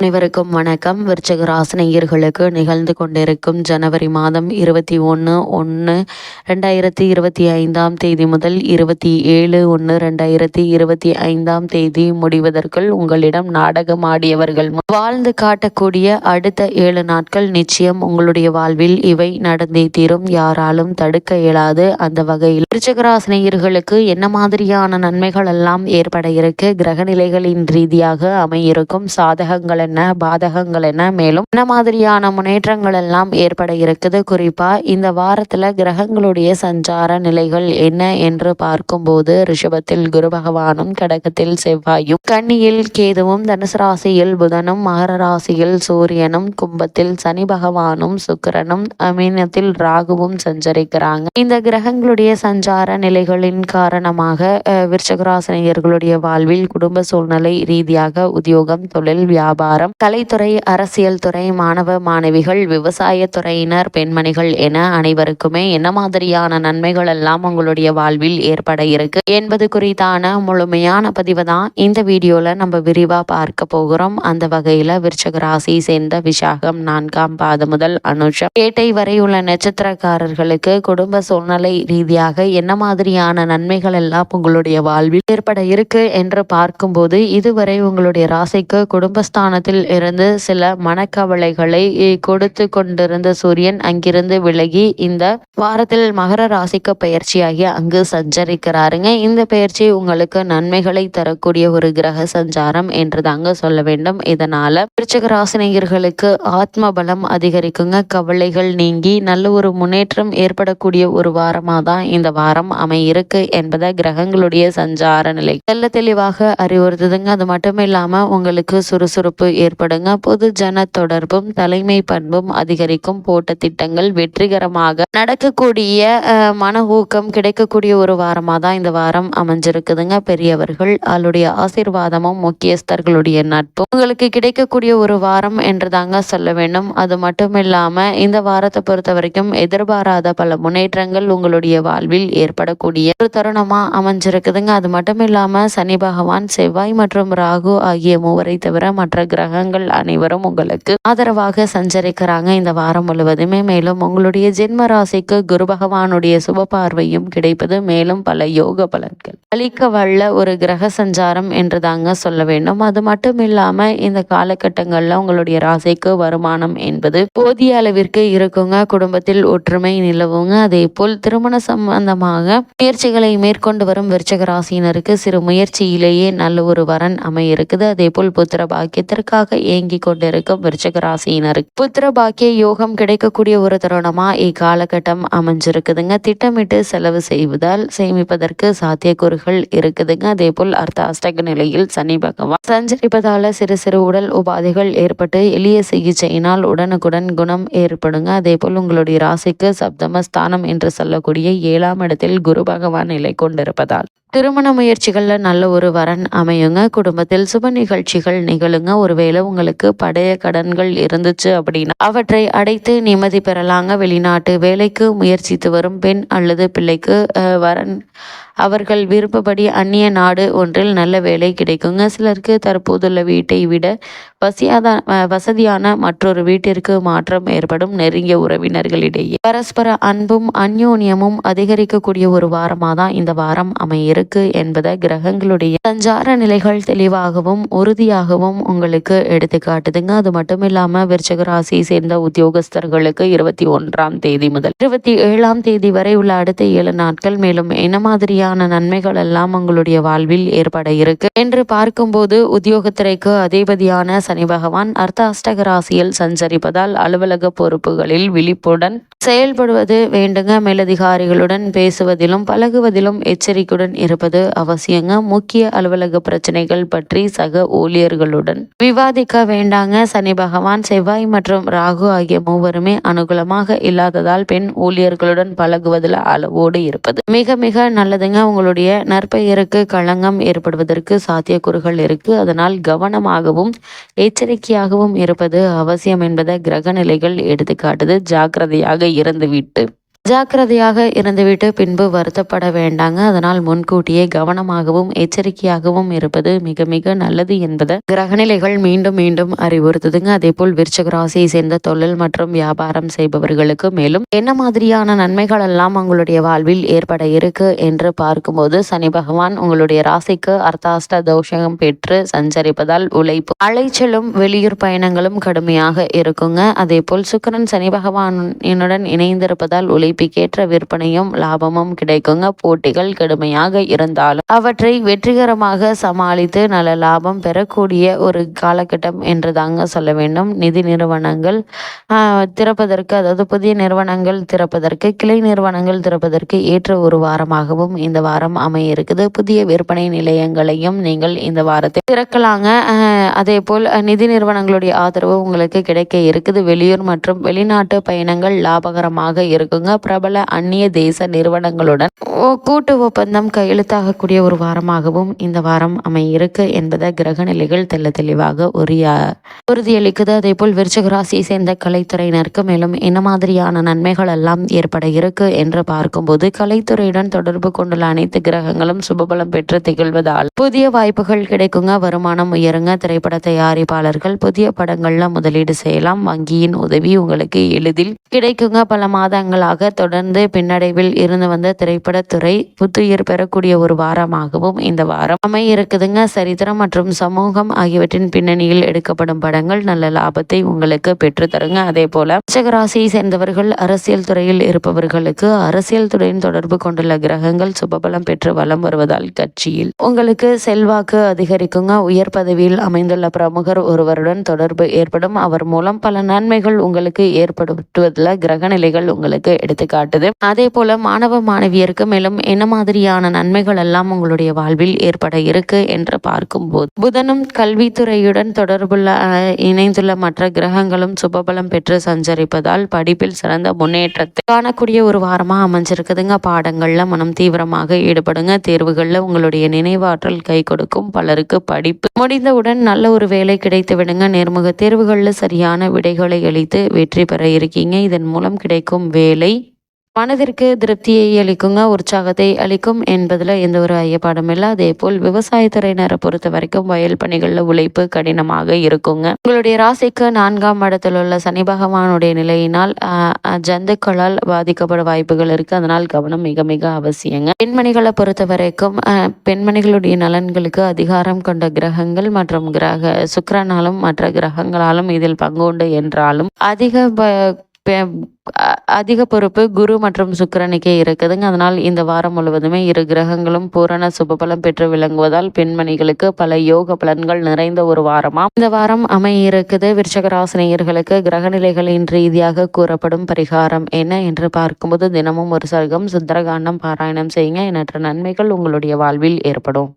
அனைவருக்கும் வணக்கம். விருச்சக ராசினியர்களுக்கு நிகழ்ந்து கொண்டிருக்கும் ஜனவரி மாதம் இருபத்தி ஒன்று ஒன்று ரெண்டாயிரத்தி இருபத்தி ஐந்தாம் தேதி முதல் இருபத்தி ஏழு ஒன்று ரெண்டாயிரத்தி இருபத்தி ஐந்தாம் தேதி முடிவதற்குள் உங்களிடம் நாடகம் ஆடியவர்கள் வாழ்ந்து காட்டக்கூடிய அடுத்த ஏழு நாட்கள் நிச்சயம் உங்களுடைய வாழ்வில் இவை நடந்தே தீரும். யாராலும் தடுக்க இயலாது அந்த வகையில். விருச்சகராசினியர்களுக்கு என்ன மாதிரியான நன்மைகள் எல்லாம் ஏற்பட இருக்கு? கிரகநிலைகளின் ரீதியாக அமையிருக்கும் சாதகங்கள் என்ன பாதகங்கள் என்ன மேலும் என்ன மாதிரியான முன்னேற்றங்கள் எல்லாம் ஏற்பட இருக்குது? குறிப்பா இந்த வாரத்துல கிரகங்களுடைய சஞ்சார நிலைகள் என்ன என்று பார்க்கும்போது ரிஷபத்தில் குரு பகவானும் கடகத்தில் செவ்வாயும் கன்னியில் கேதுவும் தனுசு ராசியில் புதனும் மகர ராசியில் சூரியனும் கும்பத்தில் சனி பகவானும் சுக்கரனும் அமீனத்தில் ராகுவும் சஞ்சரிக்கிறாங்க. இந்த கிரகங்களுடைய சஞ்சார நிலைகளின் காரணமாக விருச்சகராசினியர்களுடைய வாழ்வில் குடும்ப சூழ்நிலை ரீதியாக உத்தியோகம் தொழில் வியாபாரம் வாரம் கலைத்துறை அரசியல் துறை மாணவ மாணவிகள் விவசாய துறையினர் பெண்மணிகள் என அனைவருக்குமே என்ன மாதிரியான நன்மைகள் எல்லாம் உங்களுடைய வாழ்வில் ஏற்பட இருக்கு என்பது குறித்தான முழுமையான பதிவு தான் இந்த வீடியோல நம்ம விரிவா பார்க்க போகிறோம். அந்த வகையில விருச்சக ராசி சேர்ந்த விசாகம் நான்காம் பாதம் முதல் அனுஷம். கேட்டை வரை உள்ள நட்சத்திரக்காரர்களுக்கு குடும்ப சூழ்நிலை ரீதியாக என்ன மாதிரியான நன்மைகள் எல்லாம் உங்களுடைய வாழ்வில் ஏற்பட இருக்கு என்று பார்க்கும்போது இதுவரை உங்களுடைய ராசிக்கு குடும்பஸ்தானத்தில் இடத்தில் இருந்து சில மனக்கவலைகளை கொடுத்து கொண்டிருந்த சூரியன் அங்கிருந்து விலகி இந்த வாரத்தில் மகர ராசிக்கு பயிற்சியாகி அங்கு சஞ்சரிக்கிறாருங்க. இந்த பயிற்சி உங்களுக்கு நன்மைகளை தரக்கூடிய ஒரு கிரக சஞ்சாரம் என்று தாங்க சொல்ல வேண்டும். இதனால விருச்சக ராசினியர்களுக்கு ஆத்ம பலம் அதிகரிக்குங்க. கவலைகள் நீங்கி நல்ல ஒரு முன்னேற்றம் ஏற்படக்கூடிய ஒரு வாரமாக தான் இந்த வாரம் அமையிருக்கு என்பதை கிரகங்களுடைய சஞ்சார நிலை தெல்ல தெளிவாக அறிவுறுத்துதுங்க. அது மட்டும் இல்லாம உங்களுக்கு சுறுசுறுப்பு ஏற்படுங்க. பொது ஜன தொடர்பும் தலைமை பண்பும் அதிகரிக்கும். போட்ட திட்டங்கள் வெற்றிகரமாக நடக்கக்கூடிய மன ஊக்கம் கிடைக்கக்கூடிய ஒரு வாரமாக தான் இந்த வாரம் அமைஞ்சிருக்குதுங்க. பெரியவர்கள் அவளுடைய ஆசீர்வாதமும் முக்கியஸ்தர்களுடைய நட்பும் உங்களுக்கு கிடைக்கக்கூடிய ஒரு வாரம் என்று தாங்க சொல்ல வேண்டும். அது மட்டும் இல்லாம இந்த வாரத்தை பொறுத்த வரைக்கும் எதிர்பாராத பல முன்னேற்றங்கள் உங்களுடைய வாழ்வில் ஏற்படக்கூடிய ஒரு தருணமா அமைஞ்சிருக்குதுங்க. அது மட்டும் இல்லாம சனி பகவான் செவ்வாய் மற்றும் ராகு ஆகிய மூவரை தவிர மற்ற கிரக கிரகங்கள் அனைவரும் உங்களுக்கு ஆதரவாக சஞ்சரிக்கிறாங்க இந்த வாரம் முழுவதுமே. மேலும் உங்களுடைய ஜென்ம ராசிக்கு குரு பகவானுடைய சுப பார்வையும் கிடைப்பது மேலும் பல யோக பலன்கள். அளிக்க வல்ல ஒரு கிரக சஞ்சாரம் என்று தாங்க சொல்ல வேண்டும். அது மட்டும் இல்லாம இந்த காலகட்டங்கள்ல உங்களுடைய ராசிக்கு வருமானம் என்பது போதிய அளவிற்கு இருக்குங்க. குடும்பத்தில் ஒற்றுமை நிலவுங்க. அதே போல் திருமண சம்பந்தமாக முயற்சிகளை மேற்கொண்டு வரும் விருச்சக ராசியினருக்கு சிறு முயற்சியிலேயே நல்ல ஒரு வரன் அமைய இருக்குது. அதே போல் புத்திர பாக்கியத்திற்கு அதற்காக ஏங்கி கொண்டிருக்கும் விருச்சக ராசியினருக்கு. புத்திர பாக்கிய யோகம் கிடைக்கக்கூடிய ஒரு தருணமா இக்காலகட்டம் அமைஞ்சிருக்குதுங்க. திட்டமிட்டு செலவு செய்வதால் சேமிப்பதற்கு சாத்தியக்கூறுகள் இருக்குதுங்க. அதே போல் அர்த்தாஷ்டக நிலையில் சனி பகவான் சஞ்சரிப்பதால சிறு சிறு உடல் உபாதைகள் ஏற்பட்டு எளிய சிகிச்சையினால் உடனுக்குடன் குணம் ஏற்படுங்க. அதே போல் உங்களுடைய ராசிக்கு சப்தமஸ்தானம் என்று சொல்லக்கூடிய ஏழாம் இடத்தில் குரு பகவான் நிலை கொண்டிருப்பதால். திருமண முயற்சிகளில் நல்ல ஒரு வரன் அமையுங்க. குடும்பத்தில் சுப நிகழ்ச்சிகள் நிகழுங்க. ஒருவேளை உங்களுக்கு பழைய கடன்கள் இருந்துச்சு அப்படின்னா அவற்றை அடைத்து நிம்மதி பெறலாங்க. வெளிநாட்டு வேலைக்கு முயற்சித்து வரும் பெண் அல்லது பிள்ளைக்கு வரன் அவர்கள் விருப்பப்படி அந்நிய நாடு ஒன்றில் நல்ல வேலை கிடைக்குங்க. சிலருக்கு தற்போதுள்ள வீட்டை விட வசியாத வசதியான மற்றொரு வீட்டிற்கு மாற்றம் ஏற்படும். நெருங்கிய உறவினர்களிடையே பரஸ்பர அன்பும் அந்யோன்யமும் அதிகரிக்கக்கூடிய ஒரு வாரமாக தான் இந்த வாரம் இருக்கு என்பதை கிரகங்களுடைய சஞ்சார நிலைகள் தெளிவாகவும் உறுதியாகவும் உங்களுக்கு எடுத்து காட்டுதுங்க. அது மட்டும் இல்லாம விருச்சக ராசியை சேர்ந்த உத்தியோகஸ்தர்களுக்கு இருபத்தி ஒன்றாம் தேதி முதல் இருபத்தி ஏழாம் தேதி வரை உள்ள அடுத்த ஏழு நாட்கள் மேலும் என்ன மாதிரியான நன்மைகள் எல்லாம் உங்களுடைய வாழ்வில் ஏற்பட இருக்கு என்று பார்க்கும்போது உத்தியோகத்துறைக்கு அதிபதியான சனி பகவான் அர்த்த அஷ்டக ராசியில் சஞ்சரிப்பதால் அலுவலக பொறுப்புகளில் விழிப்புடன் செயல்படுவது வேண்டுங்க. மேலதிகாரிகளுடன் பேசுவதிலும் பழகுவதிலும் எச்சரிக்கையுடன் இருப்பது அவசியங்க. முக்கிய அலுவலக பிரச்சனைகள் பற்றி சக ஊழியர்களுடன் விவாதிக்க வேண்டாங்க. சனி பகவான் செவ்வாய் மற்றும் ராகு ஆகிய மூவருமே அனுகூலமாக இல்லாததால் பெண் ஊழியர்களுடன் பழகுவதில் அளவோடு இருப்பது மிக மிக நல்லதுங்க. உங்களுடைய நற்பெயருக்கு களங்கம் ஏற்படுவதற்கு சாத்தியக்கூறுகள் இருக்கு. அதனால் கவனமாகவும் எச்சரிக்கையாகவும் இருப்பது அவசியம் என்பதை கிரக நிலைகள் எடுத்துக்காட்டுது. ஜாக்கிரதையாக இருந்துவிட்டு. ஜாக்கிரதையாக இருந்துவிட்டு பின்பு வருத்தப்பட வேண்டாங்க. அதனால் முன்கூட்டியே கவனமாகவும் எச்சரிக்கையாகவும் இருப்பது மிக மிக நல்லது என்பதை கிரகநிலைகள் மீண்டும் மீண்டும் அறிவுறுத்துதுங்க. அதே போல் விருச்சக ராசியை சேர்ந்த தொழில் மற்றும் வியாபாரம் செய்பவர்களுக்கு மேலும் என்ன மாதிரியான நன்மைகள் எல்லாம் உங்களுடைய வாழ்வில் ஏற்பட இருக்கு என்று பார்க்கும்போது சனி பகவான் உங்களுடைய ராசிக்கு அர்த்தாஷ்ட தோஷம் பெற்று சஞ்சரிப்பதால் உழைப்பு அலைச்சலும் வெளியூர் பயணங்களும் கடுமையாக இருக்குங்க. அதே போல் சுக்கரன் சனி பகவானுடன் இணைந்திருப்பதால் உழைப்பு மதிப்புக்கேற்ற விற்பனையும் லாபமும் கிடைக்குங்க. போட்டிகள் கடுமையாக இருந்தாலும் அவற்றை வெற்றிகரமாக சமாளித்து நல்ல லாபம் பெறக்கூடிய ஒரு காலகட்டம் என்று தாங்க சொல்ல வேண்டும். நிதி நிறுவனங்கள் திறப்பதற்கு அதாவது புதிய நிறுவனங்கள் திறப்பதற்கு கிளை நிறுவனங்கள் திறப்பதற்கு ஏற்ற ஒரு வாரமாகவும் இந்த வாரம் அமைய இருக்குது புதிய விற்பனை நிலையங்களையும் நீங்கள் இந்த வாரத்தை திறக்கலாங்க. அதே போல் நிதி நிறுவனங்களுடைய ஆதரவு உங்களுக்கு கிடைக்க இருக்குது. வெளியூர் மற்றும் வெளிநாட்டு பயணங்கள் லாபகரமாக இருக்குங்க. பிரபல அந்நிய தேச நிறுவனங்களுடன் கூட்டு ஒப்பந்தம் கையெழுத்தாகக்கூடிய ஒரு வாரமாகவும் இந்த வாரம் அமையிருக்கு என்பதை கிரக நிலைகள் தெல்ல தெளிவாக உரிய உறுதியளிக்குது. அதே போல் விருச்சக ராசியை சேர்ந்த கலைத்துறையினருக்கு மேலும் என்ன மாதிரியான நன்மைகள் எல்லாம் ஏற்பட இருக்கு என்று பார்க்கும்போது கலைத்துறையுடன் தொடர்பு கொண்டுள்ள அனைத்து கிரகங்களும் சுபபலம் பெற்று திகழ்வதால் புதிய வாய்ப்புகள் கிடைக்குங்க வருமானம் உயருங்க திரைப்பட தயாரிப்பாளர்கள் புதிய படங்கள்ல முதலீடு செய்யலாம் வங்கியின் உதவி உங்களுக்கு எளிதில் கிடைக்குங்க. பல மாதங்களாக தொடர்ந்து பின்னடைவில் இருந்து வந்த திரைப்படத்துறை புத்துயிர் பெறக்கூடிய ஒரு வாரமாகவும் இந்த வாரம் அமைய இருக்குதுங்க சரித்திரம் மற்றும் சமூகம் ஆகியவற்றின் பின்னணியில் எடுக்கப்படும் படங்கள் நல்ல லாபத்தை உங்களுக்கு பெற்றுத்தருங்க அதே போல ராசியை சேர்ந்தவர்கள் அரசியல் துறையில் இருப்பவர்களுக்கு அரசியல் துறையின் தொடர்பு கொண்டுள்ள கிரகங்கள் சுபபலம் பெற்று வலம் வருவதால் கட்சியில் உங்களுக்கு செல்வாக்கு அதிகரிக்குங்க. உயர் பதவியில் அமைந்துள்ள பிரமுகர் ஒருவருடன் தொடர்பு ஏற்படும். அவர் மூலம் பல நன்மைகள் உங்களுக்கு ஏற்படுத்துவதில் கிரக நிலைகள் உங்களுக்கு எடுத்து காட்டுது. அதே போல மாணவ மாணவியருக்கு மேலும் என்ன மாதிரியான நன்மைகள் எல்லாம் உங்களுடைய வாழ்வில் ஏற்பட இருக்கு என்று பார்க்கும்போது புதனும் கல்வித்துறையுடன் தொடர்புள்ள இணைந்துள்ள மற்ற கிரகங்களும் சுபபலம் பெற்று சஞ்சரிப்பதால் படிப்பில் சிறந்த முன்னேற்றத்தை காணக்கூடிய ஒரு வாரமா அமைஞ்சிருக்குதுங்க. பாடங்கள்ல மனம் தீவிரமாக ஈடுபடுங்க. தேர்வுகள்ல உங்களுடைய நினைவாற்றல் கை கொடுக்கும். பலருக்கு படிப்பு முடிந்தவுடன் நல்ல ஒரு வேலை கிடைத்து விடுங்க. நேர்முக தேர்வுகளில் சரியான விடைகளை அளித்து வெற்றி பெற இருக்கீங்க. இதன் மூலம் கிடைக்கும் வேலை மனதிற்கு திருப்தியை அளிக்குங்க உற்சாகத்தை அளிக்கும் என்பதில் எந்த ஒரு ஐயப்பாடும் இல்லை. அதே போல் விவசாயத்துறையினரை பொறுத்த வரைக்கும் வயல் பணிகளில் உழைப்பு கடினமாக இருக்குங்க. உங்களுடைய ராசிக்கு நான்காம் இடத்தில் உள்ள சனி பகவானுடைய நிலையினால் ஜந்துக்களால் பாதிக்கப்பட வாய்ப்புகள் இருக்கு. அதனால் கவனம் மிக மிக அவசியங்க. பெண்மணிகளை பொறுத்த வரைக்கும் பெண்மணிகளுடைய நலன்களுக்கு அதிகாரம் கொண்ட கிரகங்கள் மற்றும் கிரக சுக்கரனாலும் மற்ற கிரகங்களாலும் இதில் பங்கு உண்டு என்றாலும் அதிக அதிக பொறுப்பு குரு மற்றும் சுக்கரனுக்கே இருக்குதுங்க. அதனால் இந்த வாரம் முழுவதுமே இரு கிரகங்களும் பூரண சுபபலம் பெற்று விளங்குவதால் பெண்மணிகளுக்கு பல யோக பலன்கள் நிறைந்த ஒரு வாரமா? இந்த வாரம் அமைய இருக்குது விருச்சகராசினியர்களுக்கு கிரகநிலைகளின் ரீதியாக கூறப்படும் பரிகாரம் என்ன என்று பார்க்கும்போது தினமும் ஒரு சர்க்கம் சுந்தரகாண்டம் பாராயணம் செய்யுங்க. எண்ணற்ற நன்மைகள் உங்களுடைய வாழ்வில் ஏற்படும்.